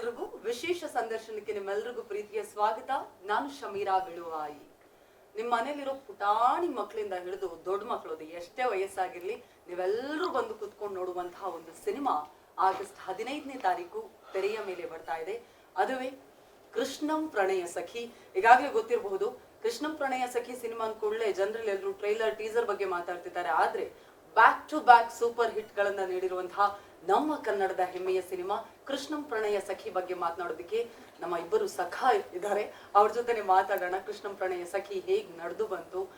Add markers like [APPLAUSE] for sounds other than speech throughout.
ಎಲ್ರಿಗೂ ವಿಶೇಷ ಸಂದರ್ಶನಕ್ಕೆ ನಿಮ್ಮೆಲ್ರಿಗೂ ಪ್ರೀತಿಯ ಸ್ವಾಗತ. ನಾನು ಶಮೀರಾ ಬಿಳುವಾಯಿ. ನಿಮ್ಮ ಮನೇಲಿರೋ ಪುಟಾಣಿ ಮಕ್ಕಳಿಂದ ಹಿಡಿದು ದೊಡ್ಡ ಮಕ್ಕಳು ಎಷ್ಟೇ ವಯಸ್ಸಾಗಿರ್ಲಿ ನೀವೆಲ್ಲರೂ ಬಂದು ಕುತ್ಕೊಂಡು ನೋಡುವಂತಹ ಒಂದು ಸಿನಿಮಾ ಆಗಸ್ಟ್ ಹದಿನೈದನೇ ತಾರೀಕು ತೆರೆಯ ಮೇಲೆ ಬರ್ತಾ ಇದೆ. ಅದುವೇ ಕೃಷ್ಣಂ ಪ್ರಣಯ ಸಖಿ. ಈಗಾಗಲೇ ಗೊತ್ತಿರಬಹುದು, ಕೃಷ್ಣಂ ಪ್ರಣಯ ಸಖಿ ಸಿನಿಮಾ ಅಂದ್ಕೊಳ್ಳೆ ಜನರಲ್ಲಿ ಎಲ್ಲರೂ ಟ್ರೈಲರ್, ಟೀಸರ್ ಬಗ್ಗೆ ಮಾತಾಡ್ತಿದ್ದಾರೆ. ಆದ್ರೆ back to back super hit ಗಳನ್ನ ನೀಡಿರುವಂತಹ ನಮ್ಮ ಕನ್ನಡದ ಹೆಮ್ಮೆಯ ಸಿನಿಮಾ ಕೃಷ್ಣಂ ಪ್ರಣಯ ಸಖಿ ಬಗ್ಗೆ ಮಾತನಾಡೋದಕ್ಕೆ ನಮ್ಮ ಇಬ್ಬರು ಸಖ ಇದ್ದಾರೆ. ಅವ್ರ ಜೊತೆನೆ ಮಾತಾಡೋಣ. ಕೃಷ್ಣಂ ಪ್ರಣಯ ಸಖಿ ಹೇಗ್ ನಡೆದು ಬಂತು?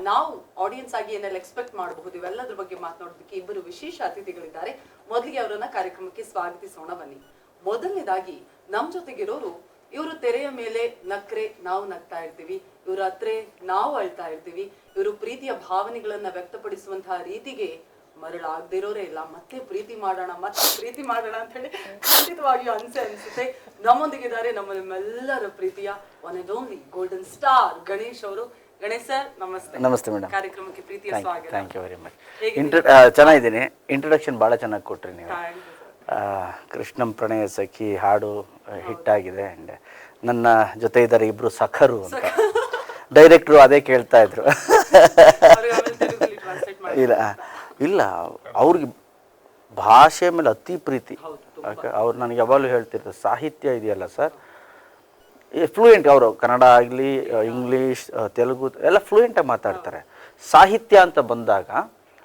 ನಾವು ಆಡಿಯನ್ಸ್ ಆಗಿ ಏನೆಲ್ಲ ಎಕ್ಸ್ಪೆಕ್ಟ್ ಮಾಡಬಹುದು? ಇವೆಲ್ಲದ್ರ ಬಗ್ಗೆ ಮಾತನಾಡೋದಕ್ಕೆ ಇಬ್ಬರು ವಿಶೇಷ ಅತಿಥಿಗಳಿದ್ದಾರೆ. ಮೊದಲಿಗೆ ಅವರನ್ನ ಕಾರ್ಯಕ್ರಮಕ್ಕೆ ಸ್ವಾಗತಿಸೋಣ ಬನ್ನಿ. ಮೊದಲನೇದಾಗಿ ನಮ್ ಜೊತೆಗಿರೋರು, ಇವರು ತೆರೆಯ ಮೇಲೆ ನಕ್ರೆ, ನಾವು ನಗ್ತಾ ಇರ್ತೀವಿ. ಇವ್ರ ಹತ್ರ ನಾವು ಅಳ್ತಾ ಇರ್ತೀವಿ. ಇವರು ಪ್ರೀತಿಯ ಭಾವನೆಗಳನ್ನ ವ್ಯಕ್ತಪಡಿಸುವಂತಹ ರೀತಿಗೆ ಮರಳಾಗ್ದಿರೋರೇ ಇಲ್ಲ. ಮತ್ತೆ ಪ್ರೀತಿ ಮಾಡೋಣ ಮತ್ತೆ ಪ್ರೀತಿ ಮಾಡೋಣ ಅಂತ ಹೇಳಿ ಖಂಡಿತವಾಗಿಯೂ ಅನ್ಸೆ ಅನ್ಸುತ್ತೆ. ನಮ್ಮೊಂದಿಗಿದ್ದಾರೆ ನಮ್ಮೆಲ್ಲರ ನಿಮ್ಮೆಲ್ಲರ ಪ್ರೀತಿಯ one and only golden star Ganesh ಅವರು. ಗಣೇಶ್ ಸರ್ ನಮಸ್ತೆ. ನಮಸ್ತೆ ಮೇಡಮ್. ಕಾರ್ಯಕ್ರಮಕ್ಕೆ ಪ್ರೀತಿಯ ಸ್ವಾಗತ. Thank you very much? Intra ಚೆನ್ನಾಗಿದ್ದೀನಿ. ಇಂಟ್ರೊಡಕ್ಷನ್ ಭಾಳ ಚೆನ್ನಾಗಿ ಕೊಟ್ರಿ ನೀವು. ಕೃಷ್ಣಂ ಪ್ರಣಯ ಸಖಿ ಹಾಡು ಹಿಟ್ ಆಗಿದೆ ಆ್ಯಂಡ್ ನನ್ನ ಜೊತೆ ಇದ್ದಾರೆ ಇಬ್ರು ಸಖರು ಅಂತ. ಡೈರೆಕ್ಟ್ರು ಅದೇ ಕೇಳ್ತಾ ಇದ್ರು. ಇಲ್ಲ ಇಲ್ಲ, ಅವ್ರಿಗೆ ಭಾಷೆ ಮೇಲೆ ಅತಿ ಪ್ರೀತಿ. ಅವ್ರು ನನಗೆ ಯಾವಾಗಲೂ ಹೇಳ್ತಿರ್ತಾರೆ ಸಾಹಿತ್ಯ ಇದೆಯಲ್ಲ ಸರ್? ಫ್ಲೂಯೆಂಟ್ ಅವರು ಕನ್ನಡ ಆಗಲಿ ಇಂಗ್ಲೀಷ್ ತೆಲುಗು, ಎಲ್ಲ ಫ್ಲೂಯೆಂಟಾಗಿ ಮಾತಾಡ್ತಾರೆ. ಸಾಹಿತ್ಯ ಅಂತ ಬಂದಾಗ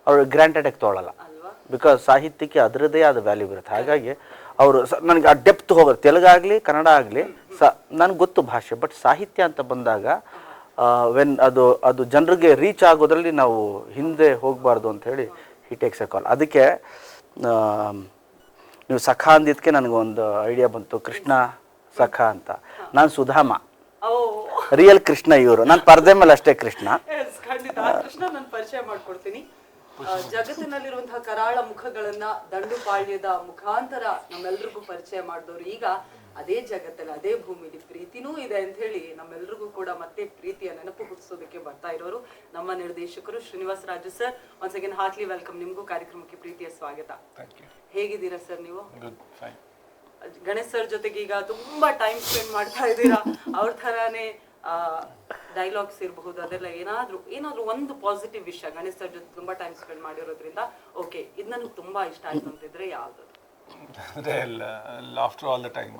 ಅವರು ಗ್ರ್ಯಾಂಟೆಡಾಗಿ ತೊಗೊಳಲ್ಲ. ಅಲ್ವಾ ಬಿಕಾಸ್ ಸಾಹಿತ್ಯಕ್ಕೆ ಅದರದ್ದೇ ಆದ ವ್ಯಾಲ್ಯೂ ಇರುತ್ತೆ. ಹಾಗಾಗಿ ಅವರು ನನಗೆ ಆ ಡೆಪ್ತ್ ಹೋಗೋದು. ತೆಲುಗಾಗಲಿ ಕನ್ನಡ ಆಗಲಿ, ಸ, ನನಗೆ ಗೊತ್ತು ಭಾಷೆ. ಬಟ್ ಸಾಹಿತ್ಯ ಅಂತ ಬಂದಾಗ ವೆನ್ ಅದು ಅದು ಜನರಿಗೆ ರೀಚ್ ಆಗೋದ್ರಲ್ಲಿ ನಾವು ಹಿಂದೆ ಹೋಗಬಾರ್ದು ಅಂತ ಹೇಳಿ ಹಿ ಟೇಕ್ಸ್ ಎ ಕಾಲ್ ಅದಕ್ಕೆ ನೀವು ಸಖ ಅಂದಿದ್ದಕ್ಕೆ ನನಗೊಂದು ಐಡಿಯಾ ಬಂತು. ಕೃಷ್ಣ ಸಖ ಅಂತ. ನಾನು ಸುಧಾಮ. ರಿಯಲ್ ಕೃಷ್ಣ ಇವರು. ನಾನು ಪರದೆ ಮೇಲೆ ಅಷ್ಟೇ ಕೃಷ್ಣ. ಪರಿಚಯ ಮಾಡ್ಕೊಡ್ತೀನಿ. ಜಗತ್ತಿನಲ್ಲಿರುವಂತಹ ಕರಾಳ ಮುಖಗಳನ್ನ ದಂಡುಪಾಳ್ಯದ ಮುಖಾಂತರ ನಮ್ಮೆಲ್ರಿಗೂ ಪರಿಚಯ ಮಾಡಿದವರು ಈಗ ಅದೇ ಜಗತ್ತಲ್ಲಿ ಅದೇ ಭೂಮಿಲಿ ಪ್ರೀತಿನೂ ಇದೆ ಅಂತ ಹೇಳಿ ನಮ್ಮೆಲ್ರಿಗೂ ಕೂಡ ಮತ್ತೆ ಪ್ರೀತಿಯ ನೆನಪು ಹುಟ್ಟಿಸೋದಕ್ಕೆ ಬರ್ತಾ ಇರೋರು ನಮ್ಮ ನಿರ್ದೇಶಕರು Srinivas Raju sir. Once second heartly welcome ನಿಮ್ಗೂ ಕಾರ್ಯಕ್ರಮಕ್ಕೆ ಪ್ರೀತಿಯ ಸ್ವಾಗತ. ಹೇಗಿದ್ದೀರಾ ಸರ್ ನೀವು? ಗಣೇಶ್ ಸರ್ ಜೊತೆಗೆ ಈಗ ತುಂಬಾ ಟೈಮ್ ಸ್ಪೆಂಡ್ ಮಾಡ್ತಾ ಇದ್ದೀರಾ. ಅವ್ರ ಥರಾನೇ ಡೈಲಾಗ್ಸ್ ಇರಬಹುದು ಅದೆಲ್ಲ ಏನಾದ್ರೂ ಏನಾದ್ರೂ ಒಂದು ಪಾಸಿಟಿವ್ ವಿಷಯ ಗಣೇಶ್ ಸರ್ ಜೊತೆ ತುಂಬಾ ಟೈಮ್ ಸ್ಪೆಂಡ್ ಮಾಡಿರೋದ್ರಿಂದ ಓಕೆ ಇದು ನನಗೆ ತುಂಬಾ ಇಷ್ಟ ಆಯ್ತು ಅಂತಿದ್ರೆ ಯಾವುದು? ಅದೇ laughter all the time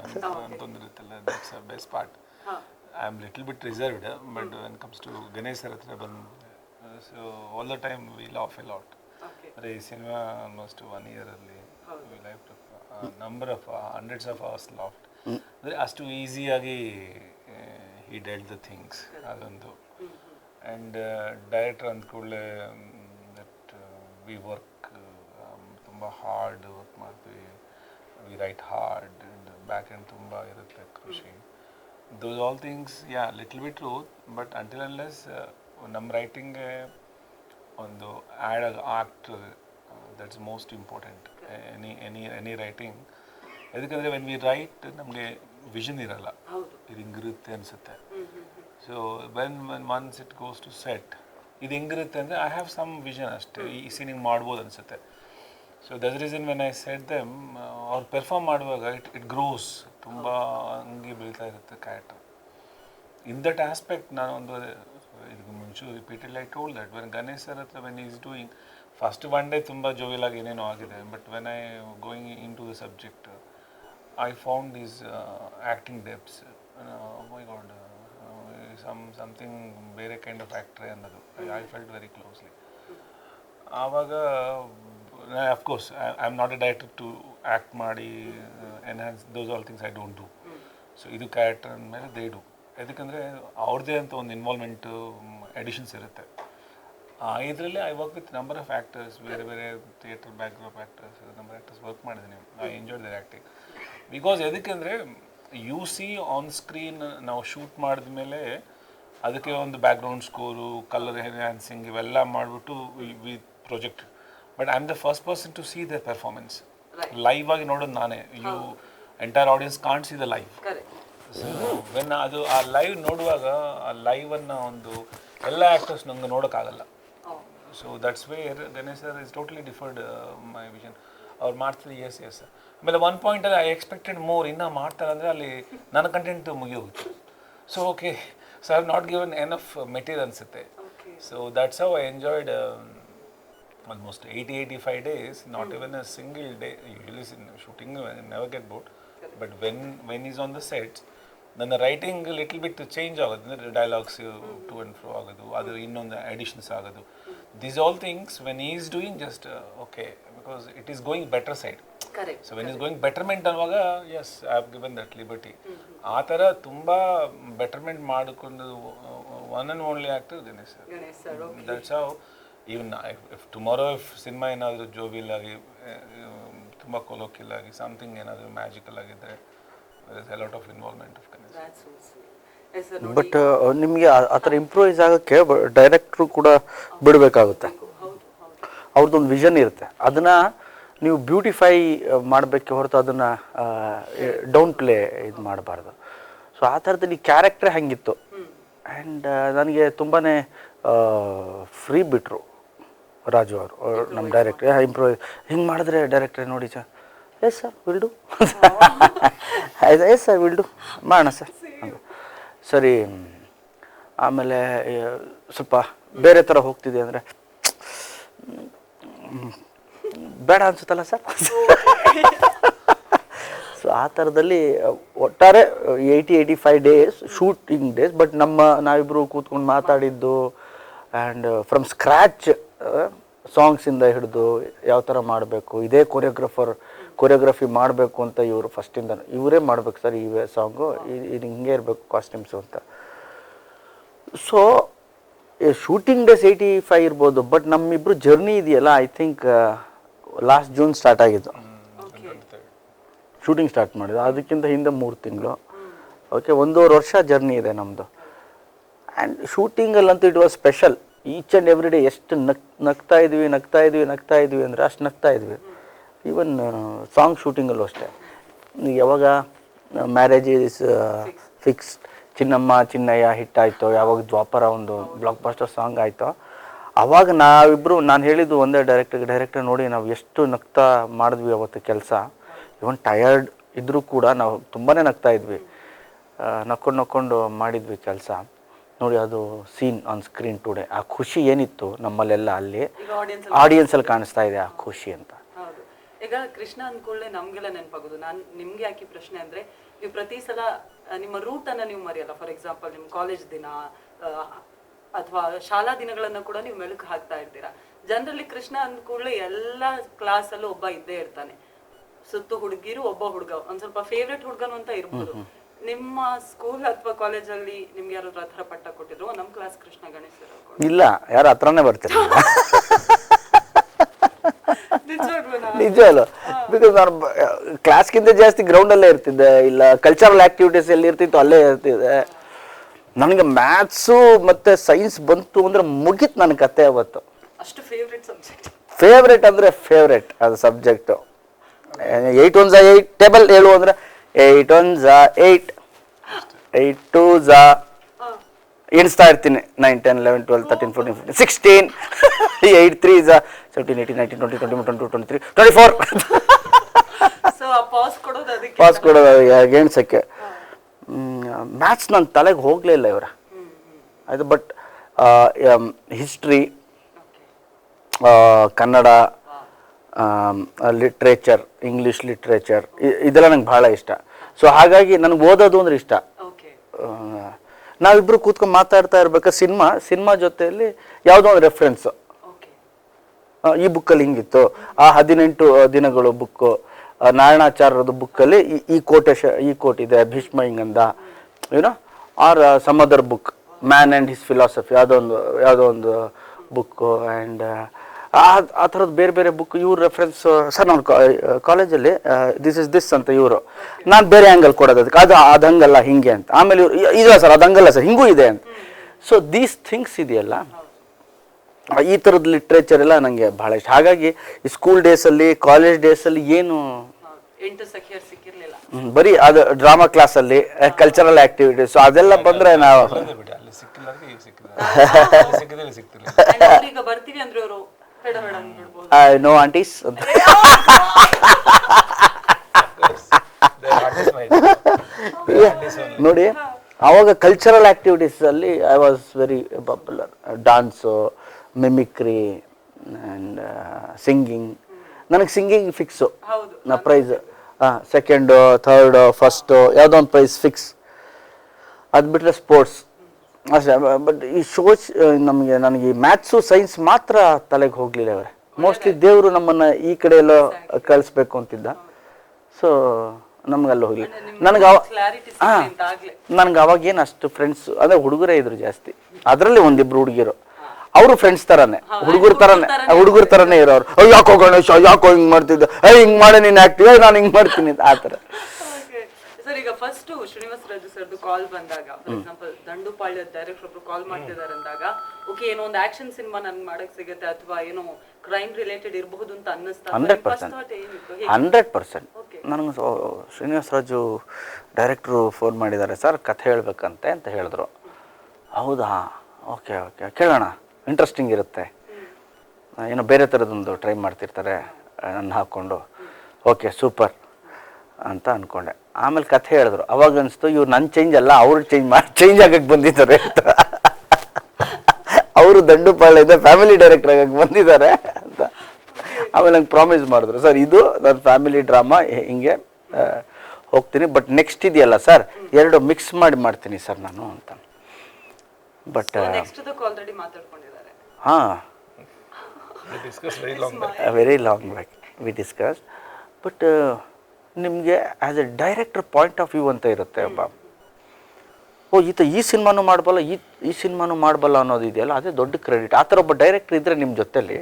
ಅಂತಂದಿರುತ್ತಲ್ಲ that's best part I am little bit reserved but when comes to Ganesh sir ಹತ್ರ ಬಂದು so all the time we laugh a lot ಅಂದರೆ ಈ cinema almost one ಇಯರಲ್ಲಿ we life number of hundreds of hours laughed ಅಂದರೆ ಅಷ್ಟು ಈಸಿಯಾಗಿ ಈ dealt the things ಅದೊಂದು. And director ಅಂದ ಕೂಡಲೇ ದಟ್ ವಿ ವರ್ಕ್ ತುಂಬ ಹಾರ್ಡ್ ವರ್ಕ್ ಮಾಡ್ತೀವಿ. We write hard and back end ತುಂಬ ಇರುತ್ತೆ ಕೃಷಿ. Those all things yeah little bit true but until unless ನಮ್ಮ ರೈಟಿಂಗ್ಗೆ ಒಂದು add act that's most important any any any writing ಯಾಕಂದರೆ ವೆನ್ ವಿ ರೈಟ್ ನಮಗೆ ವಿಷನ್ ಇರಲ್ಲ. ಇದು ಹಿಂಗಿರುತ್ತೆ ಅನಿಸುತ್ತೆ. ಸೊ ವೆನ್ ವೆನ್ ಮನ್ಸ್ ಇಟ್ ಗೋಸ್ ಟು ಸೆಟ್ ಇದು ಹೆಂಗಿರುತ್ತೆ ಅಂದರೆ ಐ ಹ್ಯಾವ್ ಸಮ್ ವಿಷನ್ ಅಷ್ಟೇ. ಈ ಸೀನಿಂಗ್ ಹಿಂಗೆ ಮಾಡ್ಬೋದು ಅನಿಸುತ್ತೆ. So that reason when I set them ಅವ್ರು ಪರ್ಫಾರ್ಮ್ ಮಾಡುವಾಗ ಇಟ್ ಇಟ್ ಗ್ರೋಸ್ ತುಂಬ ಹಂಗೆ ಬೀಳ್ತಾ ಇರುತ್ತೆ ಕ್ಯಾರೆಕ್ಟರ್ ಇನ್ ದಟ್ ಆಸ್ಪೆಕ್ಟ್ ನಾನು ಒಂದು ಇದಕ್ಕೆ ಮುಂಚೆ repeated I told that when Ganesh sir ಹತ್ರ when is doing first one day ತುಂಬ ಜೋವಿಲಾಗಿ ಆಗಿ ಏನೇನೋ ಆಗಿದೆ. But when I going in to the subject I found these acting depths my God some something ಬೇರೆ ಕೈಂಡ್ ಆಫ್ ಆ್ಯಕ್ಟ್ರೇ ಅನ್ನೋದು. I felt very closely ಆವಾಗ of course I am not a director to act ಮಾಡಿ enhance those all things I don't do so ಇದು character ಅಂದಮೇಲೆ they do ಯಾಕಂದರೆ ಅವ್ರದ್ದೇ ಅಂತ ಒಂದು ಇನ್ವಾಲ್ವ್ಮೆಂಟು ಎಡಿಷನ್ಸ್ ಇರುತ್ತೆ. ಇದರಲ್ಲಿ I work with number of actors ಬೇರೆ ಬೇರೆ theatre background actors number actors work ಮಾಡಿದ್ದೀನಿ. I enjoy their acting because ಎದಕ್ಕೆಂದರೆ you see on screen ನಾವು ಶೂಟ್ ಮಾಡಿದ ಮೇಲೆ ಅದಕ್ಕೆ ಒಂದು ಬ್ಯಾಕ್ಗ್ರೌಂಡ್ ಸ್ಕೋರು ಕಲರ್ ಎನ್ಹ್ಯಾನ್ಸಿಂಗ್ ಇವೆಲ್ಲ ಮಾಡಿಬಿಟ್ಟು we project but I am the first person to see the performance. Live ಆಗಿ ನೋಡೋದು ನಾನೇ. You entire audience can't see the live when ಅದು ಆ ಲೈವ್ ನೋಡುವಾಗ ಆ ಲೈವನ್ನು ಒಂದು ಎಲ್ಲ ಆ್ಯಕ್ಟರ್ಸ್ ನಂಗೆ ನೋಡೋಕ್ಕಾಗಲ್ಲ. So that's where Ganesh sir is totally differed my vision ಅವ್ರು ಮಾಡ್ತಾರೆ ಎಸ್ ಎಸ್ ಆಮೇಲೆ ಒನ್ ಪಾಯಿಂಟಲ್ಲಿ ಐ ಎಕ್ಸ್ಪೆಕ್ಟೆಡ್ ಮೋರ್ ಇನ್ನೂ ಮಾಡ್ತಾರೆ ಅಂದರೆ ಅಲ್ಲಿ ನನ್ನ content ಮುಗಿಯೋಗುತ್ತೆ so okay so I not given enough material ಅನಿಸುತ್ತೆ. So that's how I enjoyed almost eighty eighty five days not even a single day usually shooting never get bored but when when is on the set ನನ್ನ writing little bit change ಆಗೋದು. ಅಂದರೆ dialogues to and pro ಆಗೋದು. ಅದು ಇನ್ನೊಂದು additions ಆಗೋದು. These all things when is doing just okay because it is going better side so when is going betterment ಅನ್ನುವಾಗ yes I have given that liberty ಆ ಥರ ತುಂಬ ಬೆಟರ್ಮೆಂಟ್ ಮಾಡಿಕೊಂಡು one and only actor Ganesh. Sir that's how even if tomorrow if cinema ಏನಾದರೂ ಜೋಬಿಲ್ ಆಗಿ ತುಂಬ ಕೊಲೋಕಿಲ್ ಆಗಿ ಸಮಥಿಂಗ್ ಏನಾದರೂ ಮ್ಯಾಜಿಕಲ್ ಆಗಿದ್ದರೆ lot of involvement of Ganesh. That's so sweet. Yes sir but ನಿಮಗೆ ಆ ಥರ ಇಂಪ್ರೂವೈಸ್ ಆಗೋಕ್ಕೆ ಡೈರೆಕ್ಟ್ರು ಕೂಡ ಬಿಡಬೇಕಾಗುತ್ತೆ. ಅವ್ರದ್ದೊಂದು ವಿಷನ್ ಇರುತ್ತೆ. ಅದನ್ನು ನೀವು ಬ್ಯೂಟಿಫೈ ಮಾಡಬೇಕೆ ಹೊರತು ಅದನ್ನು ಡೌನ್ ಪ್ಲೇ ಇದು ಮಾಡಬಾರ್ದು. ಸೊ ಆ ಥರದಲ್ಲಿ ಕ್ಯಾರೆಕ್ಟ್ರೇ ಹಂಗಿತ್ತು? ಆ್ಯಂಡ್ ನನಗೆ ತುಂಬಾ ಫ್ರೀ ಬಿಟ್ಟರು ರಾಜು ಅವರು ನಮ್ಮ ಡೈರೆಕ್ಟ್ರ್ ಇಂಪ್ರೂವ್ ಹಿಂಗೆ ಮಾಡಿದ್ರೆ ಡೈರೆಕ್ಟ್ರೆ ನೋಡಿ sir yes sir will do yes sir will do ಮಾಡೋಣ ಸರ್ ಸರಿ ಆಮೇಲೆ ಸ್ವಲ್ಪ ಬೇರೆ ಥರ ಹೋಗ್ತಿದೆ ಅಂದರೆ ಬೇಡ ಅನ್ಸುತ್ತಲ್ಲ ಸರ್? ಸೊ ಆ ಥರದಲ್ಲಿ ಒಟ್ಟಾರೆ eighty eighty five days shooting days but ನಮ್ಮ ನಾವಿಬ್ಬರು ಕೂತ್ಕೊಂಡು ಮಾತಾಡಿದ್ದು ಆ್ಯಂಡ್ ಫ್ರಮ್ ಸ್ಕ್ರ್ಯಾಚ್ ಸಾಂಗ್ಸಿಂದ ಹಿಡಿದು ಯಾವ ಥರ ಮಾಡಬೇಕು, ಇದೇ ಕೊರಿಯೋಗ್ರಫರ್ ಕೊರಿಯೋಗ್ರಫಿ ಮಾಡಬೇಕು ಅಂತ ಇವರು ಫಸ್ಟಿಂದ ಇವರೇ ಮಾಡ್ಬೇಕು ಸರ್ ಈ ಸಾಂಗು ಇದು ಹಿಂಗೆ ಇರಬೇಕು ಕಾಸ್ಟ್ಯೂಮ್ಸು ಅಂತ. So shooting days eighty five ಇರ್ಬೋದು ಬಟ್ ನಮ್ಮಿಬ್ರು ಜರ್ನಿ ಇದೆಯಲ್ಲ I think last June start ಆಗಿದ್ದು. ಶೂಟಿಂಗ್ ಸ್ಟಾರ್ಟ್ ಮಾಡಿದ್ದು. ಅದಕ್ಕಿಂತ ಹಿಂದೆ ಮೂರು ತಿಂಗಳು. ಓಕೆ ಒಂದೂವರೆ ವರ್ಷ ಜರ್ನಿ ಇದೆ ನಮ್ಮದು and ಶೂಟಿಂಗಲ್ಲಂತೂ it was special each and every day ಎಷ್ಟು ನಕ್ ನಗ್ತಾ ಇದ್ವಿ ನಗ್ತಾ ಇದ್ವಿ ನಗ್ತಾ ಇದ್ವಿ ಅಂದರೆ ಅಷ್ಟು ನಗ್ತಾ ಇದ್ವಿ. ಈವನ್ ಸಾಂಗ್ ಶೂಟಿಂಗಲ್ಲೂ ಅಷ್ಟೇ. ಯಾವಾಗ marriage is fixed Chinnamma Chinnayya hit ಆಯಿತು. ಯಾವಾಗ ದ್ವಾಪರ ಒಂದು ಬ್ಲಾಕ್ ಬಸ್ಟರ್ ಸಾಂಗ್ ಆಯಿತು ಅವಾಗ ನಾವಿಬ್ಬರು ನಾನು ಹೇಳಿದ್ದು ಒಂದೇ ಡೈರೆಕ್ಟರ್ಗೆ ಡೈರೆಕ್ಟರ್ ನೋಡಿ ನಾವು ಎಷ್ಟು ನಗ್ತಾ ಮಾಡಿದ್ವಿ ಅವತ್ತು ಕೆಲಸ. ಇವನ್ ಟಯರ್ಡ್ ಇದ್ದರೂ ಕೂಡ ನಾವು ತುಂಬಾ ನಗ್ತಾ ಇದ್ವಿ. ನಕ್ಕೊಂಡು ನಕ್ಕೊಂಡು ಮಾಡಿದ್ವಿ ಕೆಲಸ. ನೋಡಿ ಅದು ಸೀನ್ ಆನ್ ಸ್ಕ್ರೀನ್ ಟುಡೇ ಆ ಖುಷಿ ಏನಿತ್ತು ನಮ್ಮಲ್ಲೆಲ್ಲ ಅಲ್ಲಿ? ಆಡಿಯನ್ಸ್ ಆಡಿಯನ್ಸಲ್ಲಿ ಕಾಣಿಸ್ತಾ ಇದೆ ಆ ಖುಷಿ ಅಂತ. ಈಗ ಕೃಷ್ಣ ಅಂದ್ಕೊಳ್ಳೆ ನಮ್ಗೆಲ್ಲ ನೆನಪಾಗೋದು. ನಾನು ನಿಮ್ಗೆ ಯಾಕೆ ಪ್ರಶ್ನೆ ಅಂದ್ರೆ ನೀವು ಪ್ರತಿ ಸಲ ನಿಮ್ಮ ರೂಟ್ ಅನ್ನ ನೀವು ಮರೆಯಲ್ಲ. ಫಾರ್ ಎಕ್ಸಾಂಪಲ್ ನಿಮ್ ಕಾಲೇಜ್ ದಿನ ಅಥವಾ ಶಾಲಾ ದಿನಗಳನ್ನ ಕೂಡ ನೀವು ಮೆಲುಕು ಹಾಕ್ತಾ ಇರ್ತೀರಾ. ಜನರಲ್ಲಿ ಕೃಷ್ಣ ಅಂದ್ಕೊಳ್ಳೆ ಎಲ್ಲ ಕ್ಲಾಸ್ ಅಲ್ಲೂ ಒಬ್ಬ ಇದ್ದೇ ಇರ್ತಾನೆ. ಸುತ್ತು ಹುಡುಗಿರು ಒಬ್ಬ ಹುಡುಗ. ಒಂದ್ ಸ್ವಲ್ಪ ಫೇವ್ರೆಟ್ ಹುಡುಗನು ಅಂತ ಇರ್ಬೋದು. ನಿಮ್ಮ ಸ್ಕೂಲ್ ಅಥವಾ ಕಾಲೇಜಲ್ಲಿ ನಿಮ್ಗೆ ಯಾರಾದ್ರೂ ಆ ಥರ ಪಟ್ಟ ಕೊಟ್ಟಿದ್ರು ನಮ್ ಕ್ಲಾಸ್ ಕೃಷ್ಣ ಗಣೇಶ್ ಇಲ್ಲ ಯಾರು ಹತ್ರನೇ ನಿಜವಾಗ್ಲೂನಾ? ನಿಜವಲ್ಲ ಬಿಕಾಸ್ ನಾನು ಕ್ಲಾಸ್ಗಿಂತ ಜಾಸ್ತಿ ಗ್ರೌಂಡಲ್ಲೇ ಇರ್ತಿದ್ದೆ. ಇಲ್ಲ ಕಲ್ಚರಲ್ ಆಕ್ಟಿವಿಟೀಸ್ ಎಲ್ಲಿ ಇರ್ತಿತ್ತು ಅಲ್ಲೇ ಇರ್ತಿದ್ದೆ. ನನಗೆ ಮ್ಯಾಥ್ಸು ಮತ್ತು ಸೈನ್ಸ್ ಬಂತು ಅಂದರೆ ಮುಗೀತು ನನ್ನ ಕತೆ ಅವತ್ತು. ಫೇವ್ರೇಟ್ ಅಂದರೆ ಫೇವ್ರೆಟ್ ಅದು ಸಬ್ಜೆಕ್ಟು ಏಯ್ಟ್ ಒನ್ ಝಾ ಏಯ್ಟ್ ಟೇಬಲ್ ಹೇಳು ಅಂದರೆ ಏಯ್ಟ್ ಒನ್ ಝಾ ಏಯ್ಟ್ ಏಯ್ಟ್ ಟು ಝಾ ಎಣಿಸ್ತಾ ಇರ್ತೀನಿ. Nine ten eleven twelve thirteen fourteen fifteen sixteen eight three is seventeen eighteen nineteen twenty twenty twenty twenty three twenty four pass ಕೊಡೋದು ಅದಕ್ಕೆ pass ಕೊಡೋದು ಎಣ್ಸಕ್ಕೆ ಮ್ಯಾಥ್ಸ್ ನನ್ನ ತಲೆಗೆ ಹೋಗಲೇ ಇಲ್ಲ ಇವರ. ಅದು but history Kannada literature English literature ಇದೆಲ್ಲ ನಂಗೆ ಭಾಳ ಇಷ್ಟ. ಸೊ ಹಾಗಾಗಿ ನನಗೆ ಓದೋದು ಅಂದ್ರೆ ಇಷ್ಟ. ನಾವಿಬ್ರು ಕೂತ್ಕೊಂಡು ಮಾತಾಡ್ತಾ ಇರ್ಬೇಕಾದ್ರೆ ಸಿನಿಮಾ? ಸಿನಿಮಾ ಜೊತೆಯಲ್ಲಿ ಯಾವುದೋ ಒಂದು ರೆಫರೆನ್ಸ್ ಈ ಬುಕ್ಕಲ್ಲಿ ಹಿಂಗಿತ್ತು. ಆ ಹದಿನೆಂಟು ದಿನಗಳು ಬುಕ್ಕು ನಾರಾಯಣಾಚಾರ್ಯರದ ಬುಕ್ಕಲ್ಲಿ ಈ- ಕೋಟೇಶ ಈ ಕೋಟ್ ಇದೆ, ಭೀಷ್ಮ ಹಿಂಗಂದ. ಏನೋ or some other book man and his philosophy ಯಾವುದೋ ಒಂದು ಯಾವುದೋ ಒಂದು ಬುಕ್ಕು ಆ್ಯಂಡ್ ಆ ಆ ಥರದ್ದು ಬೇರೆ ಬೇರೆ ಬುಕ್ ಇವ್ರ ರೆಫರೆನ್ಸ್ ಸರ್ ನಾನು ಕಾಲೇಜಲ್ಲಿ ದಿಸ್ ಇಸ್ ದಿಸ್ ಅಂತ ಇವರು. ನಾನು ಬೇರೆ ಆ್ಯಂಗಲ್ ಕೊಡೋದು ಅದಕ್ಕೆ ಅದು ಅದು ಹಂಗಲ್ಲ ಹಿಂಗೆ ಅಂತ. ಆಮೇಲೆ ಇವರು "ಇ- ಇಲ್ಲ ಸರ್ ಅದು ಹಂಗಲ್ಲ ಸರ್ ಹಿಂಗೂ ಇದೆ ಅಂತ. ಸೊ ದೀಸ್ ಥಿಂಗ್ಸ್ ಇದೆಯಲ್ಲ ಈ ಥರದ ಲಿಟ್ರೇಚರ್ ಎಲ್ಲ ನನಗೆ ಭಾಳ ಇಷ್ಟ. ಹಾಗಾಗಿ ಈ ಸ್ಕೂಲ್ ಡೇಸಲ್ಲಿ ಕಾಲೇಜ್ ಡೇಸಲ್ಲಿ ಏನು ಬರೀ ಅದು ಡ್ರಾಮಾ ಕ್ಲಾಸಲ್ಲಿ ಕಲ್ಚರಲ್ ಆಕ್ಟಿವಿಟೀಸ್ ಅದೆಲ್ಲ ಬಂದರೆ ನಾವು ಸಿಕ್ಕಿಲ್ಲ ಸಿಕ್ಕಿಲ್ಲ ನೋ ಆಂಟೀಸ್ ಅಂತ [LAUGHS] ನೋಡಿ ಆವಾಗ ಕಲ್ಚರಲ್ ಆಕ್ಟಿವಿಟೀಸ್ ಅಲ್ಲಿ I was very popular dance mimicry and singing ನನಗೆ ಸಿಂಗಿಂಗ್ ಫಿಕ್ಸು ಹೌದು ನಾ ಪ್ರೈಸ್ ಹಾಂ ಸೆಕೆಂಡು ಥರ್ಡು ಫಸ್ಟು ಯಾವುದೋ ಒಂದು ಪ್ರೈಸ್ ಫಿಕ್ಸ್ ಅದು ಬಿಟ್ಟರೆ ಸ್ಪೋರ್ಟ್ಸ್ ಅಷ್ಟೇ ಬಟ್ ಈ ಶೋಸ್ ನಮಗೆ ನನಗೆ ಈ ಮ್ಯಾಥ್ಸು ಸೈನ್ಸ್ ಮಾತ್ರ ತಲೆಗೆ ಹೋಗಲಿಲ್ಲ ಅವರೇ ಮೋಸ್ಟ್ಲಿ ದೇವರು ನಮ್ಮನ್ನು ಈ ಕಡೆ ಎಲ್ಲೋ ಕಳಿಸ್ಬೇಕು ಅಂತಿದ್ದ. ಸೊ ನಮ್ಗೆ ಅಲ್ಲಿ ಹೋಗಲಿ ನನಗೆ ಅವ ಹಾಂ ನನಗೆ ಅವಾಗೇನು ಅಷ್ಟು ಫ್ರೆಂಡ್ಸ್ ಅಂದರೆ ಹುಡುಗರೇ ಇದ್ರು ಜಾಸ್ತಿ. ಅದರಲ್ಲಿ ಒಂದಿಬ್ರು ಹುಡುಗಿರು. ಅವರು ಫ್ರೆಂಡ್ಸ್ ಥರನೇ ಹುಡುಗರ ಥರನೇ ಹುಡುಗರ ಥರನೇ ಇರೋರು. ಯಾಕೋ ಗಣೇಶ ಯಾಕೋ ಹಿಂಗೆ ಮಾಡ್ತಿದ್ದ. ಏ ಹಿಂಗೆ ಮಾಡಿ ನೀನು ಆ್ಯಕ್ಟಿವ್ ನಾನು ಹಿಂಗೆ ಮಾಡ್ತೀನಿ. ಆ ಥರ. ಸರ್ ಈಗ ಫಸ್ಟ್ ಶ್ರೀನಿವಾಸ ರಾಜು ಸರ್ದು ಕಾಲ್ ಬಂದಾಗ ಫಾರ್ ಎಕ್ಸಾಂಪಲ್ ದಂಡುಪಾಳ್ಯ ಡೈರೆಕ್ಟರ್ ಒಬ್ರು ಕಾಲ್ ಮಾಡ್ತಿದ್ದಾರೆ ಅಂದಾಗ ಓಕೆ ಏನೋ ಒಂದು ಆಕ್ಷನ್ ಸಿನಿಮಾ ನನ್ ಮಾಡಕ್ ಸಿಗುತ್ತೆ ಅಥವಾ ಏನೋ ಕ್ರೈಮ್ ರಿಲೇಟೆಡ್ ಇರಬಹುದು ಅಂತ ಅನ್ನಿಸ್ತಾ ಹಂಡ್ರೆಡ್ ಪರ್ಸೆಂಟ್ ಹಂಡ್ರೆಡ್ ಪರ್ಸೆಂಟ್ ನನಗೆ ಶ್ರೀನಿವಾಸ ರಾಜು ಡೈರೆಕ್ಟ್ರು ಫೋನ್ ಮಾಡಿದ್ದಾರೆ ಸರ್ ಕಥೆ ಹೇಳ್ಬೇಕಂತೆ ಅಂತ ಹೇಳಿದ್ರು. ಹೌದಾ? ಓಕೆ ಓಕೆ ಕೇಳೋಣ. ಇಂಟ್ರೆಸ್ಟಿಂಗ್ ಇರುತ್ತೆ. ಏನೋ ಬೇರೆ ಥರದೊಂದು ಟ್ರೈ ಮಾಡ್ತಿರ್ತಾರೆ ನನ್ನ ಹಾಕ್ಕೊಂಡು ಓಕೆ ಸೂಪರ್ ಅಂತ ಅಂದ್ಕೊಂಡೆ ಆಮೇಲೆ ಕಥೆ ಹೇಳಿದ್ರು. ಅವಾಗ ಅನಿಸ್ತು ಇವ್ರು ನನ್ನ ಚೇಂಜ್ ಅಲ್ಲ ಅವ್ರು ಚೇಂಜ್ ಮಾಡಿ ಚೇಂಜ್ ಆಗಕ್ಕೆ ಬಂದಿದ್ದಾರೆ ಅಂತ. ಅವರು ದಂಡುಪಾಳ್ಯದ ಫ್ಯಾಮಿಲಿ ಡೈರೆಕ್ಟರ್ ಆಗಕ್ಕೆ ಬಂದಿದ್ದಾರೆ ಅಂತ. ಆಮೇಲೆ ನಂಗೆ ಪ್ರಾಮಿಸ್ ಮಾಡಿದ್ರು ಸರ್ ಇದು ನನ್ನ ಫ್ಯಾಮಿಲಿ ಡ್ರಾಮಾ ಹಿಂಗೆ ಹೋಗ್ತೀನಿ ಬಟ್ ನೆಕ್ಸ್ಟ್ ಇದೆಯಲ್ಲ ಸರ್ ಎರಡು ಮಿಕ್ಸ್ ಮಾಡಿ ಮಾಡ್ತೀನಿ ಸರ್ ನಾನು ಅಂತ. ಬಟ್ ನೆಕ್ಸ್ಟ್ ಆಲ್ರೆಡಿ ಮಾತಾಡ್ಕೊಂಡಿದ್ದಾರೆ. ಹಾಂ. Discuss very long very long back we discuss but ನಿಮಗೆ as a director point of view ಅಂತ ಇರುತ್ತೆ ಒಬ್ಬ ಓ, ಈತ ಈ ಸಿನಿಮಾನು ಮಾಡಬಲ್ಲ, ಈ ಈ ಸಿನಿಮಾನು ಮಾಡಬಲ್ಲ ಅನ್ನೋದು ಇದೆಯಲ್ಲ, ಅದೇ ದೊಡ್ಡ ಕ್ರೆಡಿಟ್ ಆ ಥರ ಒಬ್ಬ ಡೈರೆಕ್ಟರ್ ಇದ್ದರೆ ನಿಮ್ಮ ಜೊತೆಲಿ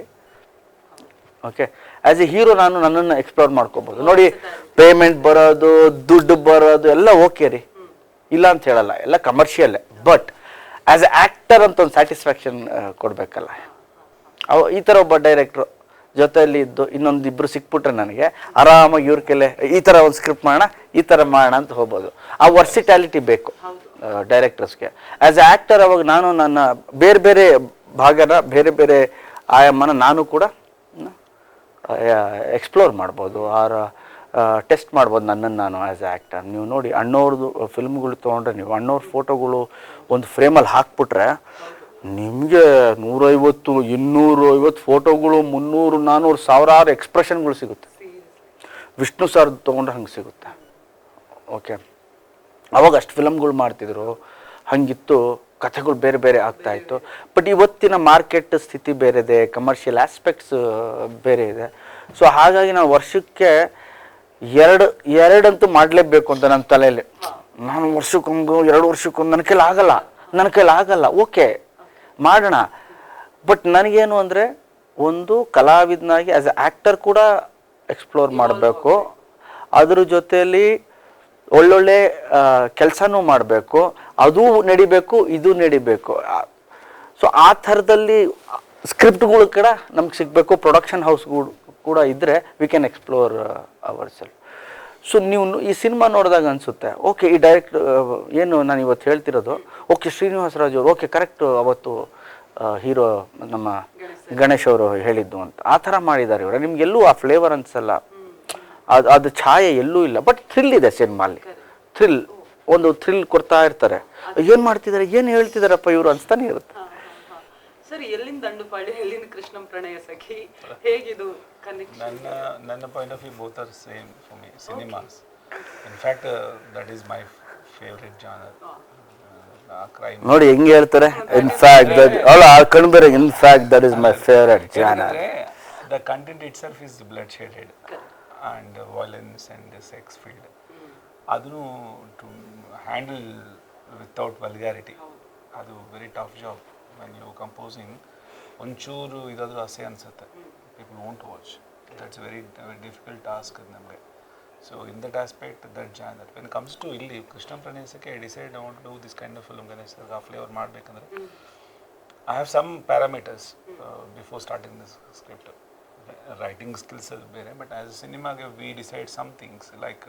ಓಕೆ ಆ್ಯಸ್ ಎ ಹೀರೋ ನಾನು ನನ್ನನ್ನು ಎಕ್ಸ್ಪ್ಲೋರ್ ಮಾಡ್ಕೋಬೋದು. ನೋಡಿ ಪೇಮೆಂಟ್ ಬರೋದು, ದುಡ್ಡು ಬರೋದು, ಎಲ್ಲ ಓಕೆ ರೀ. ಇಲ್ಲ ಅಂತ ಹೇಳಲ್ಲ, ಎಲ್ಲ ಕಮರ್ಷಿಯಲ್ಲೇ ಬಟ್ ಆ್ಯಸ್ ಎ ಆ್ಯಕ್ಟರ್ ಅಂತ ಒಂದು ಸ್ಯಾಟಿಸ್ಫ್ಯಾಕ್ಷನ್ ಕೊಡಬೇಕಲ್ಲ. ಅವ, ಈ ಥರ ಒಬ್ಬ ಡೈರೆಕ್ಟ್ರು ಜೊತೆಯಲ್ಲಿ ಇದ್ದು ಇನ್ನೊಂದು ಇಬ್ಬರು ಸಿಕ್ಬಿಟ್ರೆ ನನಗೆ ಆರಾಮಾಗಿ ಇವ್ರ ಕೆಲೆ ಈ ಥರ ಒಂದು ಸ್ಕ್ರಿಪ್ಟ್ ಮಾಡೋಣ ಈ ಥರ ಮಾಡೋಣ ಅಂತ ಹೋಗ್ಬೋದು. ಆ ವರ್ಸಿಟ್ಯಾಲಿಟಿ ಬೇಕು ಡೈರೆಕ್ಟರ್ಸ್ಗೆ ಆ್ಯಸ್ ಎ ಆ್ಯಕ್ಟರ್ ಅವಾಗ ನಾನು ನನ್ನ ಬೇರೆ ಬೇರೆ ಭಾಗನ ಬೇರೆ ಬೇರೆ ಆಯಾಮನ ನಾನು ಕೂಡ ಎಕ್ಸ್ಪ್ಲೋರ್ ಮಾಡ್ಬೋದು ಆರ ಟೆಸ್ಟ್ ಮಾಡ್ಬೋದು ನನ್ನನ್ನು ನಾನು ಆ್ಯಸ್ ಎ ಆ್ಯಕ್ಟರ್ ನೀವು ನೋಡಿ ಅಣ್ಣವ್ರದ್ದು ಫಿಲ್ಮ್ಗಳು ತೊಗೊಂಡ್ರೆ ನೀವು ಅಣ್ಣವ್ರ ಫೋಟೋಗಳು ಒಂದು ಫ್ರೇಮಲ್ಲಿ ಹಾಕ್ಬಿಟ್ರೆ ನಿಮಗೆ ನೂರೈವತ್ತು ಇನ್ನೂರು ಐವತ್ತು ಫೋಟೋಗಳು, ಮುನ್ನೂರು ನಾನ್ನೂರು ಸಾವಿರಾರು ಎಕ್ಸ್ಪ್ರೆಷನ್ಗಳು ಸಿಗುತ್ತೆ. ವಿಷ್ಣು ಸರ್ ತೊಗೊಂಡ್ರೆ ಹಂಗೆ ಸಿಗುತ್ತೆ. ಓಕೆ ಅವಾಗ ಅಷ್ಟು ಫಿಲಮ್ಗಳು ಮಾಡ್ತಿದ್ರು. ಹಂಗಿತ್ತು. ಕಥೆಗಳು ಬೇರೆ ಬೇರೆ ಆಗ್ತಾ ಇತ್ತು. ಬಟ್ ಇವತ್ತಿನ ಮಾರ್ಕೆಟ್ ಸ್ಥಿತಿ ಬೇರೆ ಇದೆ ಕಮರ್ಷಿಯಲ್ ಆಸ್ಪೆಕ್ಟ್ಸ್ ಬೇರೆ ಇದೆ. ಸೊ ಹಾಗಾಗಿ ನಾವು ವರ್ಷಕ್ಕೆ ಎರಡು, ಎರಡಂತೂ ಮಾಡಲೇಬೇಕು ಅಂತ ನನ್ನ ತಲೆಯಲ್ಲಿ. ನಾನು ವರ್ಷಕ್ಕೊಂದು, ಎರಡು ವರ್ಷಕ್ಕೊಂದು, ನನ್ನ ಕೈಲಿ ಆಗಲ್ಲ. ನನ್ನ ಕೈಲಿ ಆಗಲ್ಲ. ಓಕೆ ಮಾಡೋಣ. ಬಟ್ ನನಗೇನು ಅಂದರೆ ಒಂದು ಕಲಾವಿದನಾಗಿ ಆ್ಯಸ್ ಎ ಆ್ಯಕ್ಟರ್ ಕೂಡ ಎಕ್ಸ್ಪ್ಲೋರ್ ಮಾಡಬೇಕು. ಅದ್ರ ಜೊತೆಯಲ್ಲಿ ಒಳ್ಳೊಳ್ಳೆ ಕೆಲಸನೂ ಮಾಡಬೇಕು. ಅದೂ ನಡಿಬೇಕು ಇದು ನಡಿಬೇಕು. ಸೊ ಆ ಥರದಲ್ಲಿ ಸ್ಕ್ರಿಪ್ಟ್ಗಳು ಕೂಡ ನಮ್ಗೆ ಸಿಗಬೇಕು ಪ್ರೊಡಕ್ಷನ್ ಹೌಸ್ಗಳು ಕೂಡ ಇದ್ದರೆ we can explore our self so ನೀವು ಈ ಸಿನಿಮಾ ನೋಡಿದಾಗ ಅನಿಸುತ್ತೆ. ಓಕೆ ಈ ಡೈರೆಕ್ಟ್ ಏನು ನಾನು ಇವತ್ತು ಹೇಳ್ತಿರೋದು? ಓಕೆ ಶ್ರೀನಿವಾಸ ರಾಜು ಅವರು ಓಕೆ ಕರೆಕ್ಟ್ ಅವತ್ತು ಹೀರೋ ನಮ್ಮ ಗಣೇಶ್ ಅವರು ಹೇಳಿದ್ದು ಅಂತ. ಆ ಥರ ಮಾಡಿದ್ದಾರೆ ಇವರು. ನಿಮಗೆಲ್ಲೂ ಆ ಫ್ಲೇವರ್ ಅನಿಸಲ್ಲ. ಅದು ಅದು ಛಾಯೆ ಎಲ್ಲೂ ಇಲ್ಲ. ಬಟ್ ಥ್ರಿಲ್ ಇದೆ ಸಿನಿಮಾಲ್ಲಿ. ಥ್ರಿಲ್ ಒಂದು ಥ್ರಿಲ್ ಕೊಡ್ತಾ ಇರ್ತಾರೆ. ಏನು ಮಾಡ್ತಿದ್ದಾರೆ? ಏನು ಹೇಳ್ತಿದಾರಪ್ಪ ಇವರು ಅನಿಸ್ತಾನೆ ಇರುತ್ತೆ. ಸರ್ ಎಲ್ಲಿಂದ ದಂಡುಪಾಳ್ಯ ಎಲ್ಲಿಂದ ಕೃಷ್ಣಂ ಪ್ರಣಯ ಸಖಿ? ಹೇಗಿದು ಕನೆಕ್ಷನ್ ನನ್ನ ನನ್ನ point of view both are same for me cinemas in fact that is my favourite genre crime ನೋಡಿ ಹೆಂಗೆ ಹೇಳ್ತಾರೆ? ಇನ್ ಫ್ಯಾಕ್ಟ್ ದಟ್ ಅಲ್ಲ ಆ ಕಣ್ಬೇರೆ in fact that is my favourite genre the content itself is blood shaded and violence and sex filled ಅದನ್ನು to handle without vulgarity ಅದು very tough job when you composing ಒಂಚೂರು ಇದಾದರೂ ಅಸೆ ಅನಿಸುತ್ತೆ. People won't watch that's very difficult task ಅದು ನಮಗೆ. So in that aspect that genre when comes to ಇಲ್ಲಿ Krishna ಪ್ರಣಯಸಕ್ಕೆ I decide want do this kind of film Ganesh ಆ flavour ಮಾಡಬೇಕಂದ್ರೆ I have some parameters before starting this script writing skills ಅದು ಬೇರೆ but as a ಸಿನಿಮಾಗೆ we decide some things like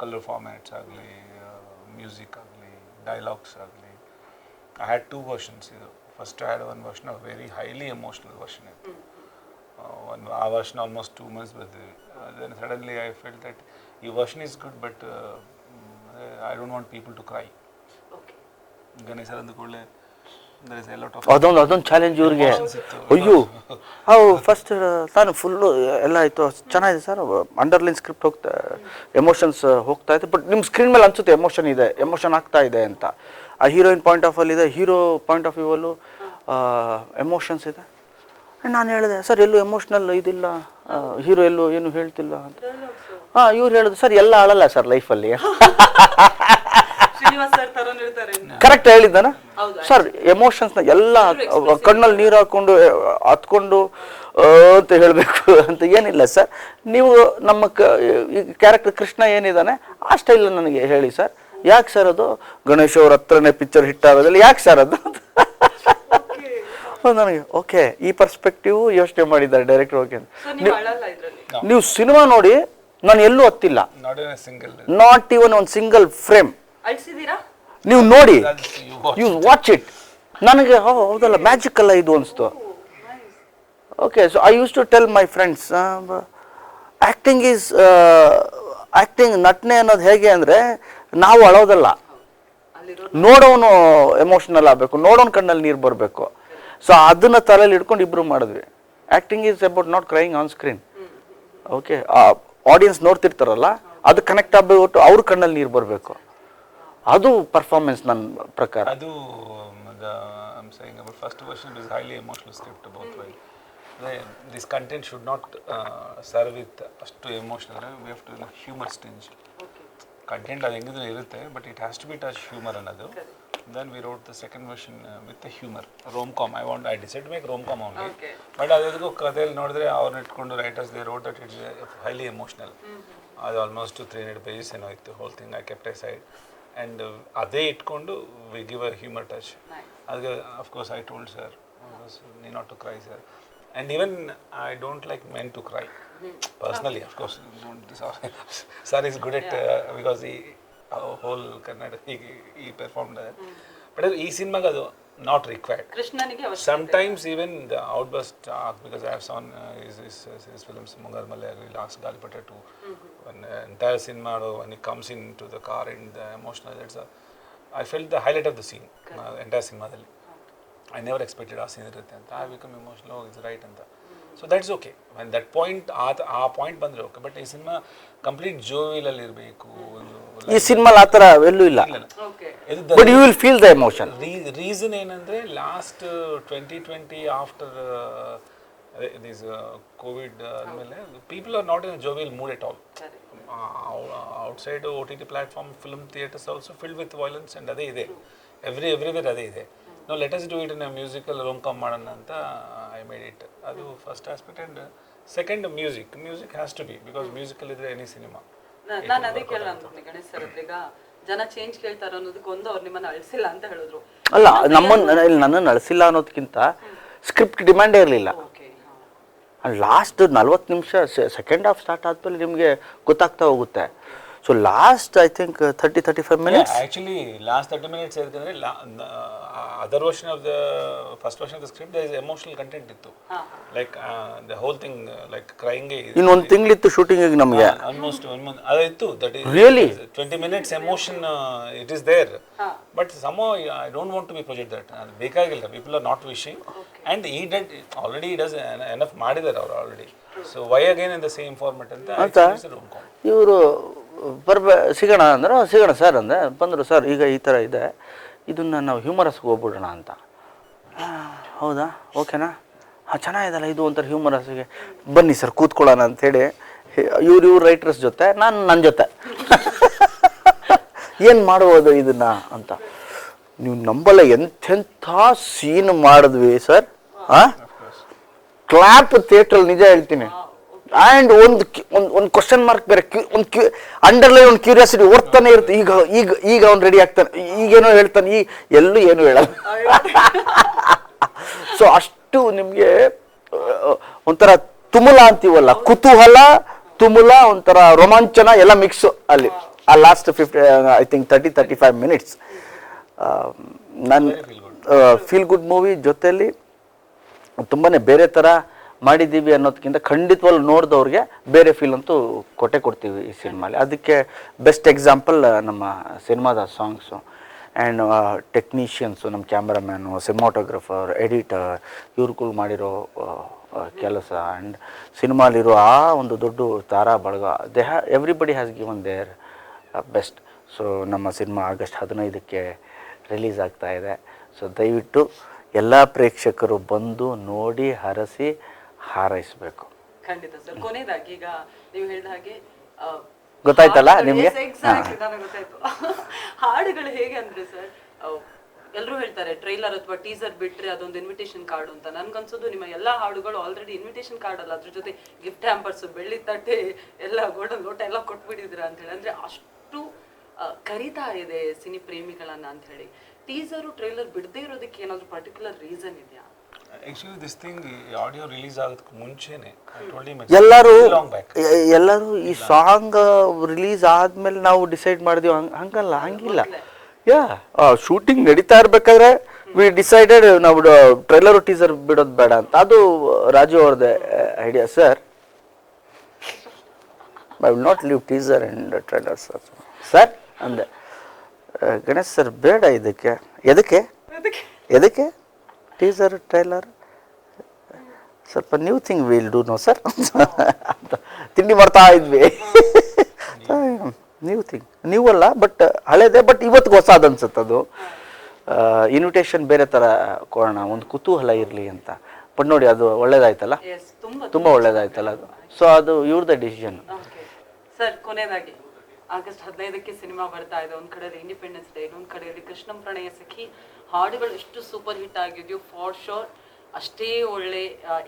colour formats ಆಗಲಿ music ಆಗಲಿ dialogues ಆಗಲಿ. I had two versions ಇದು. First had one version very highly emotional version ಇತ್ತು. One ಆ version almost two months ಬರ್ತೀವಿ then suddenly I feel that ಈ version is good but I don't want people to cry okay Ganesha ಅಂದ ಕೂಡಲೇ ಅದೊಂದು ಅದೊಂದು challenge ಇವ್ರಿಗೆ. ಅಯ್ಯೋ ಅವು ಫಸ್ಟ್ ತಾನು ಫುಲ್ಲು ಎಲ್ಲ ಆಯಿತು ಚೆನ್ನಾಗಿದೆ ಸರ್ ಅಂಡರ್ಲೈನ್ ಸ್ಕ್ರಿಪ್ಟ್ ಹೋಗ್ತಾ ಎಮೋಷನ್ಸ್ ಹೋಗ್ತಾ ಇತ್ತು ಬಟ್ ನಿಮ್ಮ ಸ್ಕ್ರೀನ್ ಮೇಲೆ ಅನ್ಸುತ್ತೆ ಎಮೋಷನ್ ಇದೆ ಎಮೋಷನ್ ಆಗ್ತಾ ಇದೆ ಅಂತ. ಆ ಹೀರೋಯಿನ್ ಪಾಯಿಂಟ್ ಆಫ್ ಅಲ್ಲಿ ಇದೆ? ಹೀರೋ ಪಾಯಿಂಟ್ ಆಫ್ ವ್ಯೂವಲ್ಲೂ ಎಮೋಷನ್ಸ್ ಇದೆ? ನಾನು ಹೇಳಿದೆ ಸರ್ ಎಲ್ಲೂ ಎಮೋಷ್ನಲ್ ಇದಿಲ್ಲ. ಹೀರೋ ಎಲ್ಲೂ ಏನು ಹೇಳ್ತಿಲ್ಲ ಅಂತ. ಹಾಂ ಇವ್ರು ಹೇಳಿದ್ರು ಸರ್ ಎಲ್ಲ ಆಳಲ್ಲ ಸರ್ ಲೈಫಲ್ಲಿ [LAUGHS] ಶ್ರೀನಿವಾಸ್ ಸರ್ ತರೋನ್ ಇರ್ತಾರೆ ಕರೆಕ್ಟ್ ಹೇಳಿದ್ದಾನ? ಹೌದು, ಸರ್ ಎಮೋಷನ್ಸ್ನ ಎಲ್ಲ ಕಣ್ಣಲ್ಲಿ ನೀರು ಹಾಕೊಂಡು ಹತ್ಕೊಂಡು ಅಂತ ಹೇಳಬೇಕು ಅಂತ ಏನಿಲ್ಲ ಸರ್ ನೀವು ನಮ್ಮ ಕ್ಯಾರೆಕ್ಟರ್ ಕೃಷ್ಣ ಏನಿದ್ದಾನೆ ಆ ಸ್ಟೈಲ್ ನನಗೆ ಹೇಳಿ ಸರ್ ಯಾಕೆ ಸರ್ ಅದು? ಗಣೇಶ್ ಅವ್ರ ಹತ್ರನೇ ಪಿಕ್ಚರ್ ಹಿಟ್ ಆಗೋದಿಲ್ಲ ಯಾಕೆ ಸರ್ ಅದು? [LAUGHS] ನನಗೆ ಓಕೆ ಈ ಪರ್ಸ್ಪೆಕ್ಟಿವ್ ಯೋಚನೆ ಮಾಡಿದ್ದಾರೆ ಡೈರೆಕ್ಟರ್ ಓಕೆ ಸೊ ನೀವು ಅಳಲ್ಲ ಇದ್ರಲ್ಲಿ? ನೀವು ಸಿನಿಮಾ ನೋಡಿ ನಾನು ಎಲ್ಲೂ ಹತ್ತಿಲ್ಲ. Not an single not even ಒಂದು ಸಿಂಗಲ್ ಫ್ರೇಮ್ ನೀವು ನೋಡಿ ಯು ವಾಚ್ ಇಟ್ ನನಗೆ ಹೋ ಹೌದಲ್ಲ ಮ್ಯಾಜಿಕ್ ಅಲ್ಲ ಇದು ಅನಿಸ್ತು. Okay so I use to tell my friends acting is acting ನಟನೆ ಅನ್ನೋದು ಹೇಗೆ ಅಂದರೆ ನಾವು ಅಳೋದಲ್ಲ. ನೋಡೋನು ಎಮೋಷ್ನಲ್ ಆಗಬೇಕು, ನೋಡೋನ್ ಕಣ್ಣಲ್ಲಿ ನೀರು ಬರಬೇಕು. ಸೊ ಅದನ್ನ ತಲೆಯಲ್ಲಿ ಇಟ್ಕೊಂಡು ಇಬ್ರು ಮಾಡಿದ್ವಿ. Acting is about not crying on screen okay audience ನೋಡ್ತಿರ್ತಾರಲ್ಲ, ಅದು ಕನೆಕ್ಟ್ ಆಗ್ಬಿಟ್ಟು ಅವ್ರ ಕಣ್ಣಲ್ಲಿ ನೀರು ಬರಬೇಕು. ಅದು ಪರ್ಫಾರ್ಮೆನ್ಸ್ ನನ್ನ ಪ್ರಕಾರ. ಅದು first version is highly emotional script why this content should not serve with ಅಷ್ಟು emotional we have to humour strange content ಅದು ಹೆಂಗಿದ್ರು ಇರುತ್ತೆ but it has to be touch humour ಅನ್ನೋದು. Then we wrote the second version with the humour rom com I want I decide make rom com Okay. But ಅದಕ್ಕೂ ಕಥೆಯಲ್ಲಿ ನೋಡಿದ್ರೆ ಅವ್ರನ್ನ ಇಟ್ಕೊಂಡು writers they wrote that it's highly emotional ಅದು almost three hundred pages ಏನೋ ಇತ್ತು whole thing I kept aside and ಅದೇ ಇಟ್ಕೊಂಡು we give a humour touch ಅದಕ್ಕೆ of course I told sir ನೀ not to cry sir and even I don't like men to cry personally of course course is good at because ಈ whole Karnataka he ಈ he but ಈ ಸಿನಿಮಾಗೆ ಅದು not required not required Sometimes even the outburst arc, because I have seen uh, his, his, his films, Mungar Malayagri, Last Galipata too when uh, entire cinema, when he comes into the car and the emotional, that's a, I felt the highlight of the scene, uh, entire cinema. I never expected ಆ scene ಇರುತ್ತೆ ಅಂತ become emotional emotional right right ಅಂತ so that's okay when that point ಆ ಆ point ಬಂದರೆ okay but ಈ cinema complete ಜೋವಿಲಲ್ಲಿ ಇರಬೇಕು ಒಂದು ಈ ಸಿನಿಮಾ ಆ ಥರ ಎಲ್ಲೂ ಇಲ್ಲ. But you will feel the emotion reason ಏನಂದರೆ last twenty twenty after this Covid ಆದಮೇಲೆ people are not in jovial mood at all outside O T T platform film theatres also filled with violence and ಅದೇ ಇದೆ. Every everywhere ಅದೇ ಇದೆ. ನಾವು latest do it in musical rom com ಮಾಡೋಣ ಅಂತ I made it ಅದು first aspect and second music music has to be because musical ಇದ್ರೆ any cinema ನಾನು ಅದೇ ಕೇಳೋಣ ಅನ್ಕೊಂಡೆ ಗಣೇಶ್ ಸರ್ ಈಗ. ಜನ ಚೇಂಜ್ ಕೇಳ್ತಾರ ಅನ್ನೋದಕ್ಕೆ ಒಂದು ಅವ್ರು ನಿಮ್ಮನ್ನ ಅಳಿಸಿಲ್ಲ ಅಂತ ಹೇಳಿದ್ರು. ಅಲ್ಲ ನಮ್ಮನ್ನು ಇಲ್ಲಿ ನನ್ನನ್ನು ಅಳಿಸಿಲ್ಲ ಅನ್ನೋದಕ್ಕಿಂತ ಸ್ಕ್ರಿಪ್ಟ್ ಡಿಮ್ಯಾಂಡೇ ಇರಲಿಲ್ಲ. ಲಾಸ್ಟ್ ನಲ್ವತ್ತು ನಿಮಿಷ ಸೆಕೆಂಡ್ ಹಾಫ್ ಸ್ಟಾರ್ಟ್ ಆದಮೇಲೆ ನಿಮಗೆ ಗೊತ್ತಾಗ್ತಾ ಹೋಗುತ್ತೆ. So last I think thirty thirty five minutes actually last thirty minutes ಯಾಕಂದ್ರೆ other version of the first version of the script is emotional content ಇತ್ತು. Like the whole thing like crying ಇನ್ನೊಂದು ತಿಂಗಳಿತ್ತು ಶೂಟಿಂಗಿಗೆ ನಮಗೆ. Almost one month ಅದಿತ್ತು that Really? Twenty minutes emotion it is there but some I don't want to be project that ಅದು ಬೇಕಾಗಿಲ್ಲ. People are not wishing and ಈ dead already does enough ಮಾಡಿದ್ದಾರೆ ಅವ್ರು already so why again in the same format ಅಂತ ಇವರು ಬರ್ಬ ಸಿಗೋಣ ಅಂದ್ರೆ "ಹ್ಮ್, ಸಿಗೋಣ ಸರ್ ಅಂದೆ. ಬಂದರು ಸರ್ ಈಗ ಈ ಥರ ಇದೆ. ಇದನ್ನು ನಾವು ಹ್ಯೂಮರಸ್ಗೆ ಹೋಗ್ಬಿಡೋಣ ಅಂತ. ಹೌದಾ? ಓಕೆನಾ? ಹಾಂ ಚೆನ್ನಾಗಿದಲ್ಲ. ಇದು ಒಂಥರ ಹ್ಯೂಮರಸ್ಗೆ ಬನ್ನಿ ಸರ್ ಕೂತ್ಕೊಳ್ಳೋಣ ಅಂಥೇಳಿ ಇವ್ರು ಇವ್ರು ರೈಟರ್ಸ್ ಜೊತೆ ನಾನು ನನ್ನ ಜೊತೆ. [LAUGHS] ಏನು ಮಾಡ್ಬೋದು ಇದನ್ನು? ಅಂತ. ನೀವು ನಂಬಲ್ಲ ಎಂಥೆಂಥ ಸೀನ್ ಮಾಡಿದ್ವಿ ಸರ್ ಹಾಂ? ಕ್ಲಾಪ್ ಥಿಯೇಟ್ರಲ್ಲಿ ನಿಜ ಹೇಳ್ತೀನಿ. ಆ್ಯಂಡ್ ಒಂದು ಒಂದು ಒಂದು ಕ್ವಶನ್ ಮಾರ್ಕ್ ಬೇರೆ ಕ್ಯೂ ಒಂದು ಕ್ಯೂ ಅಂಡರ್ಲೈನ್ ಒಂದು ಕ್ಯೂರಿಯಾಸಿಟಿ ಓಡ್ತಾನೆ ಇರುತ್ತೆ. ಈಗ ಈಗ ಈಗ ಅವ್ನು ರೆಡಿ ಆಗ್ತಾನೆ. ಈಗೇನೋ ಹೇಳ್ತಾನೆ. ಈ, ಎಲ್ಲೂ ಏನು ಹೇಳಲ್ಲ. ಸೊ ಅಷ್ಟು ನಿಮಗೆ ಒಂಥರ ತುಮುಲ ಅಂತೀವಲ್ಲ. ಕುತೂಹಲ, ತುಮುಲ, ಒಂಥರ ರೋಮಾಂಚನ ಎಲ್ಲ ಮಿಕ್ಸು ಅಲ್ಲಿ. ಆ last fifty I think thirty thirty five minutes ನನ್ನ ಫೀಲ್ ಗುಡ್ ಮೂವಿ ಜೊತೆಯಲ್ಲಿ ತುಂಬಾ ಬೇರೆ ಥರ ಮಾಡಿದ್ದೀವಿ ಅನ್ನೋದಕ್ಕಿಂತ ಖಂಡಿತವಾಗ್ಲೂ ನೋಡಿದವ್ರಿಗೆ ಬೇರೆ ಫೀಲ್ ಅಂತೂ ಕೊಟ್ಟೆ ಕೊಡ್ತೀವಿ ಈ ಸಿನಿಮಾಲಿ. ಅದಕ್ಕೆ ಬೆಸ್ಟ್ ಎಕ್ಸಾಂಪಲ್ ನಮ್ಮ ಸಿನಿಮಾದ ಸಾಂಗ್ಸು ಆ್ಯಂಡ್ ಟೆಕ್ನಿಷಿಯನ್ಸು ನಮ್ಮ ಕ್ಯಾಮ್ರಾಮ್ಯಾನು ಸಿನಿಮಾಟೋಗ್ರಫರ್ ಎಡಿಟರ್ ಇವ್ರುಗಳು ಮಾಡಿರೋ ಕೆಲಸ. ಆ್ಯಂಡ್ ಸಿನಿಮಾಲಿರೋ ಆ ಒಂದು ದೊಡ್ಡ ತಾರಾ ಬಳಗ they have everybody has given their best so ನಮ್ಮ ಸಿನಿಮಾ ಆಗಸ್ಟ್ ಹದಿನೈದಕ್ಕೆ ರಿಲೀಸ್ ಆಗ್ತಾ ಇದೆ. ಸೊ ದಯವಿಟ್ಟು ಎಲ್ಲ ಪ್ರೇಕ್ಷಕರು ಬಂದು ನೋಡಿ, ಹರಸಿ ಹಾರೈಸಬೇಕು. ಖಂಡಿತ ಸರ್. ಕೊನೆಯದಾಗಿ ಈಗ ನೀವು ಹೇಳಿದ ಹಾಗೆ ಆ, ಗೊತ್ತಾಯ್ತಲ್ಲ ಹಾಡುಗಳು- ನಿಮ್ಗೆ? Yes, exactly, ನನಗೆ ಗೊತ್ತಾಯ್ತು. ಹಾಡುಗಳು ಹೇಗೆ ಅಂದ್ರೆ ಸರ್ ಎಲ್ಲರೂ ಹೇಳ್ತಾರೆ ಟ್ರೈಲರ್ ಅಥವಾ ಟೀಸರ್ ಬಿಟ್ರೆ ಅದೊಂದು ಇನ್ವಿಟೇಷನ್ ಕಾರ್ಡ್ ಅಂತ. ನನ್ಗನ್ಸೋದು ನಿಮ್ಮ ಎಲ್ಲಾ ಹಾಡುಗಳು ಆಲ್ರೆಡಿ ಇನ್ವಿಟೇಷನ್ ಕಾರ್ಡ್ ಅಲ್ಲ. ಅದ್ರ ಜೊತೆ ಗಿಫ್ಟ್ ಹ್ಯಾಂಪರ್ಸ್ ಬೆಳ್ಳಿ ತಟ್ಟೆ ಎಲ್ಲ ಗೋಲ್ಡನ್ ಲೋಟ ಎಲ್ಲ ಕೊಟ್ಬಿಟ್ಟಿದ್ರ ಅಂತ ಹೇಳಿ. ಅಂದ್ರೆ ಅಷ್ಟು ಆ, ಕರೀತಾ ಇದೆ ಸಿನಿ ಪ್ರೇಮಿಗಳನ್ನ ಅಂತ ಹೇಳಿ. ಟೀಸರು ಟ್ರೈಲರ್ ಬಿಡದೇ ಇರೋದಕ್ಕೆ ಏನಾದ್ರು ಪರ್ಟಿಕ್ಯುಲರ್ ರೀಸನ್ ಇದೆಯಾ? Actually this thing audio release ಆಗೋದಕ್ಕೆ ಮುಂಚೆನೆ ಎಲ್ಲರೂ ಎಲ್ಲರೂ ಈ ಸಾಂಗ್ ರಿಲೀಸ್ ಆದ್ಮೇಲೆ ನಾವು ಡಿಸೈಡ್ ಮಾಡಿದೀವಿ ಹಂಗೆ ಹಂಗಲ್ಲ ಹಂಗಿಲ್ಲ. ಯಾ ಶೂಟಿಂಗ್ ನಡೀತಾ ಇರ್ಬೇಕಾದ್ರೆ ವಿ ಡಿಸೈಡೆಡ್ ನಾವು ಟ್ರೈಲರ್ ಟೀಸರ್ ಬಿಡೋದು ಬೇಡ ಅಂತ. ಅದು ರಾಜು ಅವ್ರದ್ದೇ idea sir I will not leave teaser and trailer sir sir ಅಂದೆ. ಗಣೇಶ್ ಸರ್ ಬೇಡ ಇದಕ್ಕೆ. ಎದಕ್ಕೆ? ಎದಕ್ಕೆ? ಟೀಸರ್ ಟ್ರೈಲರ್ ಸ್ವಲ್ಪ new thing will do no sir ಅಂತ ತಿಂಡಿ ಮಾಡ್ತಾ ಇದ್ವಿ. ನ್ಯೂ ಥಿಂಗ್ ನ್ಯೂ ಅಲ್ಲ ಬಟ್ ಹಳೇದೇ ಬಟ್ ಇವತ್ತು ಹೊಸದು ಅನ್ಸುತ್ತೆ ಅದು. ಇನ್ವಿಟೇಷನ್ ಬೇರೆ ಥರ ಕೊಡೋಣ ಒಂದು ಕುತೂಹಲ ಇರಲಿ ಅಂತ. ಬಟ್ ನೋಡಿ ಅದು ಒಳ್ಳೇದಾಯ್ತಲ್ಲ? ತುಂಬಾ ತುಂಬ ಒಳ್ಳೇದಾಯ್ತಲ್ಲ ಅದು. ಸೊ ಅದು ಇವ್ರದ್ದೇ ಡಿಸಿಷನ್ ಸರ್ ಕೊನೆಯದಾಗಿ. ಆಗಸ್ಟ್ ಹದಿನೈದಕ್ಕೆ ಸಿನಿಮಾ ಬರ್ತಾ ಇದೆ. ಒಂದು ಕಡೆಯಲ್ಲಿ ಇಂಡಿಪೆಂಡೆನ್ಸ್ ಡೇ ಇನ್ನೊಂದ್ ಕಡೆಯಲ್ಲಿ ಕೃಷ್ಣಂ ಪ್ರಣಯ ಸಖಿ. ಹಾಡುಗಳು ಎಷ್ಟು ಸೂಪರ್ ಹಿಟ್ ಆಗಿದೆಯೋ ಫಾರ್ ಶೋರ್ ಅಷ್ಟೇ ಒಳ್ಳೆ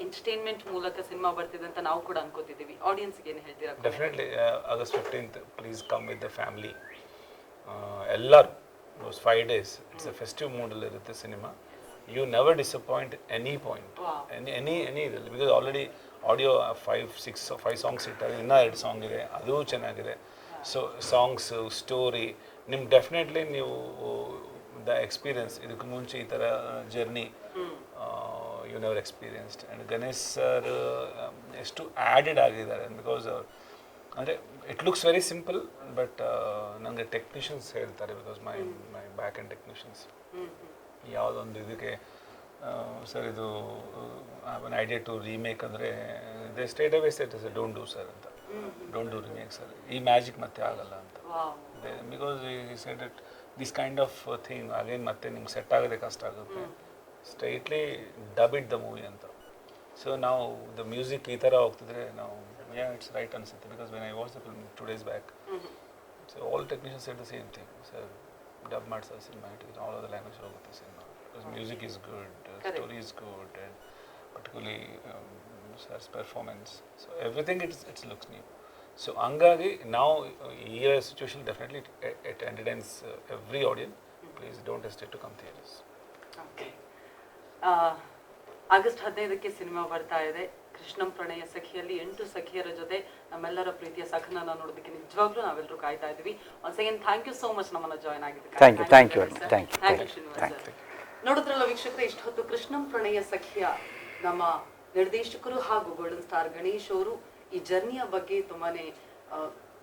ಎಂಟರ್ಟೈನ್ಮೆಂಟ್ ಮೂಲಕ ಸಿನಿಮಾ ಬರ್ತಿದೆ ಅಂತ ನಾವು ಕೂಡ ಅನ್ಕೋತಿದ್ದೀವಿ. ಆಡಿಯನ್ಸ್ ಏನು ಹೇಳ್ತೀರಾ definitely August fifteenth please come with the family ಎಲ್ಲರೂ five days it's a festive ಮೂಡಲ್ಲಿ ಇರುತ್ತೆ cinema. You never disappoint any point any any any ಇದರಲ್ಲಿ because already audio five six five songs ಇಟ್ಟಾಗ ಇನ್ನೂ ಎರಡು ಸಾಂಗ್ ಇದೆ ಅದು ಚೆನ್ನಾಗಿದೆ. ಸೊ ಸಾಂಗ್ಸು ಸ್ಟೋರಿ ನಿಮ್ಗೆ ಡೆಫಿನೆಟ್ಲಿ ನೀವು ದ ಎಕ್ಸ್ಪೀರಿಯನ್ಸ್ ಇದಕ್ಕೆ ಮುಂಚೆ ಈ ಥರ journey you never experienced and Ganesh sir ಎಷ್ಟು ಆ್ಯಡೆಡ್ ಆಗಿದ್ದಾರೆ. ಬಿಕಾಸ್ ಅಂದರೆ it looks very simple but ನನಗೆ ಟೆಕ್ನಿಷಿಯನ್ಸ್ ಹೇಳ್ತಾರೆ because my my back and technicians ಯಾವುದೊಂದು ಇದಕ್ಕೆ ಸರ್ ಇದು ಒನ್ ಐಡಿಯಾ ಟು ರೀಮೇಕ್ ಅಂದರೆ they state away state don't do sir ಅಂತ. ಡೋಂಟ್ ಡೂ ರೀಮೇಕ್ ಸರ್ ಈ ಮ್ಯಾಜಿಕ್ ಮತ್ತೆ ಆಗಲ್ಲ ಅಂತ. ಬಿಕಾಸ್ ಈ set it this kind of thing again ಮತ್ತೆ ನಿಮ್ಗೆ ಸೆಟ್ ಆಗೋದೇ ಕಷ್ಟ ಆಗುತ್ತೆ. Straightly dub it the movie ಅಂತ. ಸೊ ನಾವು ದ ಮ್ಯೂಸಿಕ್ ಈ ಥರ ಹೋಗ್ತಿದ್ರೆ ನಾವು ಯಾ ಇಟ್ಸ್ ರೈಟ್ ಅನ್ಸುತ್ತೆ. Because when I watch the film two days back so all technicians set the same thing sir dub ಮಾಡಿ sir cinema it all the language ಹೋಗುತ್ತೆ cinema because music is good story is good and particularly sir's performance so everything it's it's looks new so ಹಂಗಾಗಿ ನಾವು ಈ situation definitely it entertains every audience please don't hesitate to come theatres okay August ಹದಿನೈದಕ್ಕೆ cinema ಬರ್ತಾ ಇದೆ. ಕೃಷ್ಣಂ ಪ್ರಣಯ ಸಖಿಯಲ್ಲಿ ಎಂಟು ಸಖಿಯರ ಜೊತೆ ನಮ್ಮೆಲ್ಲರ ಪ್ರೀತಿಯ ಸಖನನ್ನ ನೋಡೋದಕ್ಕೆ ನಿಜವಾಗ್ಲೂ ನಾವೆಲ್ಲರೂ ಕಾಯ್ತಾ ಇದೀವಿ one again thank you so much ನಮ್ಮನ್ನ ಜಾಯ್ನ್ ಆಗಿದ್ದಕ್ಕೆ. ನೋಡಿದ್ರಲ್ಲ ವೀಕ್ಷಕರೇ ಇಷ್ಟೊತ್ತು ಕೃಷ್ಣಂ ಪ್ರಣಯ ಸಖಿಯ ನಮ್ಮ ನಿರ್ದೇಶಕರು ಹಾಗೂ ಗೋಲ್ಡನ್ ಸ್ಟಾರ್ ಗಣೇಶ್ ಅವರು ಈ ಜರ್ನಿಯ ಬಗ್ಗೆ ತುಂಬಾನೇ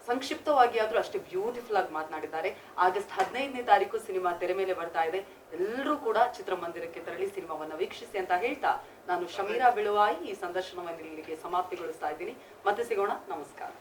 ಸಂಕ್ಷಿಪ್ತವಾಗಿ ಆದ್ರೂ ಅಷ್ಟೇ ಬ್ಯೂಟಿಫುಲ್ ಆಗಿ ಮಾತನಾಡಿದ್ದಾರೆ. ಆಗಸ್ಟ್ ಹದಿನೈದನೇ ತಾರೀಕು ಸಿನಿಮಾ ತೆರೆ ಮೇಲೆ ಬರ್ತಾ ಇದೆ. ಎಲ್ಲರೂ ಕೂಡ ಚಿತ್ರಮಂದಿರಕ್ಕೆ ತೆರಳಿ ಸಿನಿಮಾವನ್ನ ವೀಕ್ಷಿಸಿ ಅಂತ ಹೇಳ್ತಾ ನಾನು ಶಮೀರಾ ಬಿಳುವಾಯಿ ಈ ಸಂದರ್ಶನವನ್ನು ಇಲ್ಲಿಗೆ ಸಮಾಪ್ತಿಗೊಳಿಸ್ತಾ ಇದ್ದೀನಿ. ಮತ್ತೆ ಸಿಗೋಣ. ನಮಸ್ಕಾರ.